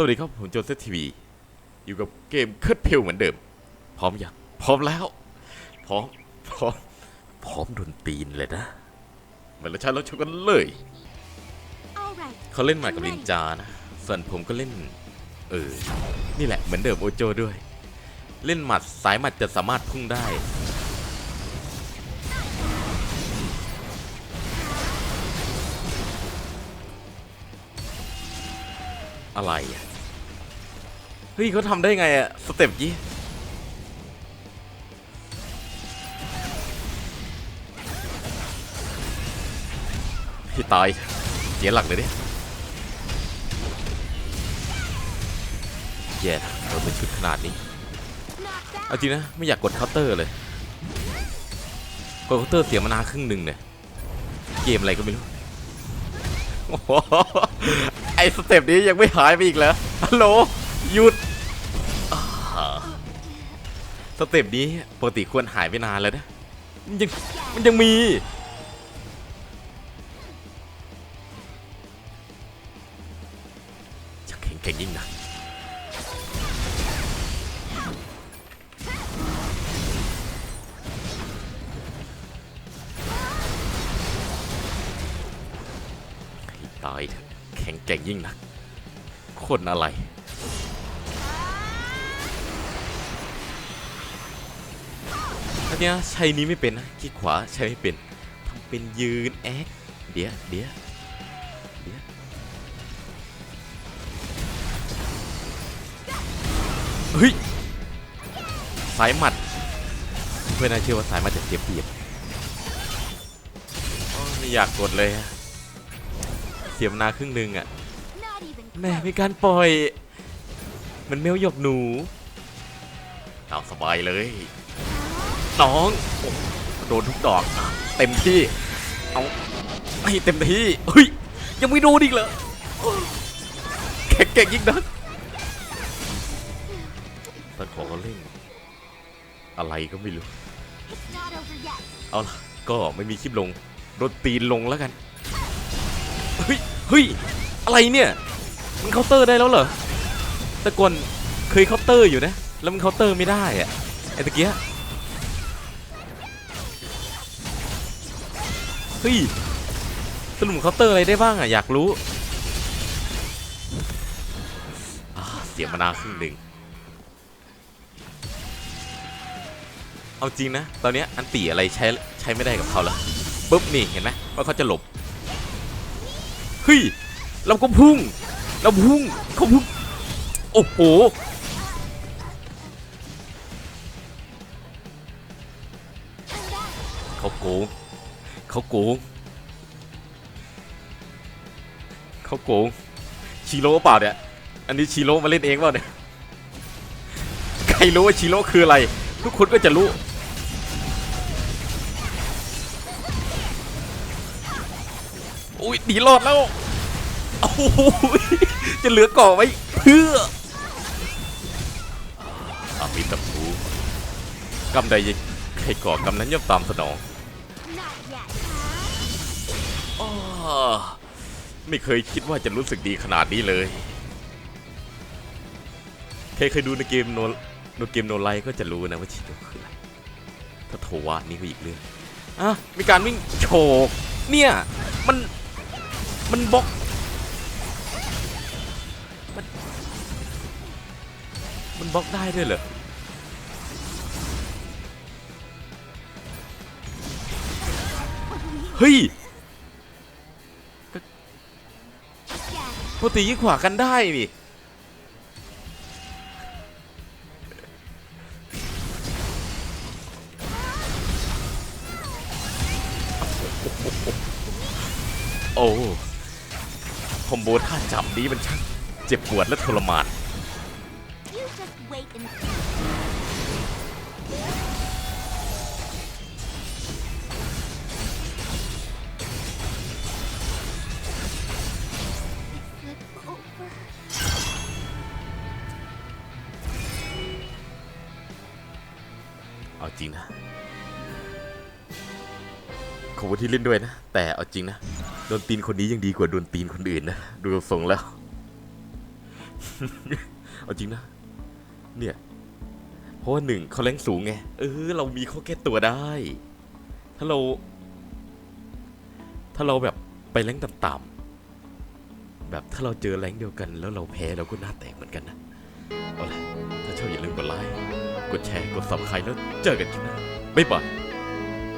สวัสดีครับผมโจเซฟทีวีอยู่กับเกมเคิร์ดเพลเหมือนเดิม พร้อมยังพร้อมแล้ว พร้อมพร้อมพร้อมโดนตีนเลยนะเหมือนเราใช้รถชนกันเลย All right. เขาเล่นหมากับลินจานะ ส่วนผมก็เล่น เออ นี่แหละเหมือนเดิมโอโจด้วย เล่นหมัดสายหมัดจะสามารถพุ่งได้อะไรอะ เฮ้ยเขาทำได้ไงอะสเต็ปยี่พี่ตายเสียหลักเลยเนี่ยแย่นะโดนเป็นชุดขนาดนี้ เอาจริงนะ ไม่อยากกดเคาน์เตอร์เลย กดเคาน์เตอร์เสียมานาครึ่งหนึ่งเนี่ยเกมอะไรก็ไม่รู้ไอสเต็ปนี้ยังไม่หายไปอีกเหรอฮัลโหล หยุดสเต็ปนี้ปกติควรหายไปนานแล้วนะมันยังมันยังมีจะแข็งแกร่งยิ่งนะตายเถอะแข็งแกร่งยิ่งนักคนอะไร เนี้ยใช้นี้ไม่เป็นนะคลิกขวาใช้ไม่เป็นทำเป็นยืนแอคเดี๋ยวเดี๋ยวเดี๋ยวเฮ้ยสายหมัดไม่น่าเชื่อว่าสายหมัดจะเสียเปรียบไม่อยากกดเลยเสียมนาครึ่งหนึ่งอะ Not even แม่มีการปล่อย มันเมลหยกหนูเอาสบายเลย น้องโดนทุกดอกเต็มที่ เอาให้เต็มที่เฮ้ยยังไม่โดนอีกเหรอแข็งแกร่งยิ่งนักตะขอเล่นอะไรก็ไม่รู้ เอาล่ะ ก็ไม่มีคลิปลงโดนตีนลงแล้วกันเฮ้ยเฮ้ยอะไรเนี่ยมันเคาน์เตอร์ได้แล้วเหรอต่ก่อนเคยเคาน์เตอร์อยู่นะ แล้วมันเคาน์เตอร์ไม่ได้อะไอ้ตะเกีย เฮ้ยสรุปเคาน์เตอร์อะไรได้บ้างอะ อยากรู้เสียมานาครึ่งหนึ่งเอาจริงนะ ตอนเนี้ยอันตีอะไรใช้ใช้ไม่ได้กับเขาแล้วปุ๊บนี่เห็นไหมว่าเขาจะหลบเฮ้ยเราก็พุ่ง เราพุ่งเขาพุ่งโอ้โหเขาโกง เขาโกงเขาโกงชิโร่เปล่าเนี่ย อันนี้ชิโร่มาเล่นเองเปล่าเนี่ย ใครรู้ว่าชิโร่คืออะไร ทุกคนก็จะรู้ อุ้ยหนีรอดแล้วโอ้โหจะเหลือก่อไว้เพื่ออามิตาภูกรรมใดยังใครก่อกรรมนั้นย่อมตามสนอง Not yet. อ้อไม่เคยคิดว่าจะรู้สึกดีขนาดนี้เลยใครเคยดูในเกมโนในเกมโนไลก็จะรู้นะว่าชิโดคืออะไร ถ้าโทวะนี่ก็อีกเรื่อง อะ มีการวิ่งโฉกเนี่ย มัน มันบล็อกมันมันบล็อกได้ด้วยเหรอ เฮ้ยปกติยิงขวากันได้นี่โอ้คอมโบท่าจับนี้มันช่างเจ็บปวดและทรมาน จริงนะ ขอบคุณที่เล่นด้วยนะ แต่เอาจริงนะ โดนตีนคนนี้ยังดีกว่าโดนตีนคนอื่นนะ ดูทรงแล้ว เอาจริงนะ เนี่ย เพราะว่าหนึ่งเขาแรงสูงไง เออ เรามีข้อแก้ตัวได้ ถ้าเรา ถ้าเราแบบไปแรงต่ำๆ แบบถ้าเราเจอแรงเดียวกัน แล้วเราแพ้เราก็หน้าแตกเหมือนกันนะ เอาละถ้าชอบอย่าลืมกดไลค์ กดแชร์ กด subscribe แล้วเจอกันที่หน้าบ๊ายบาย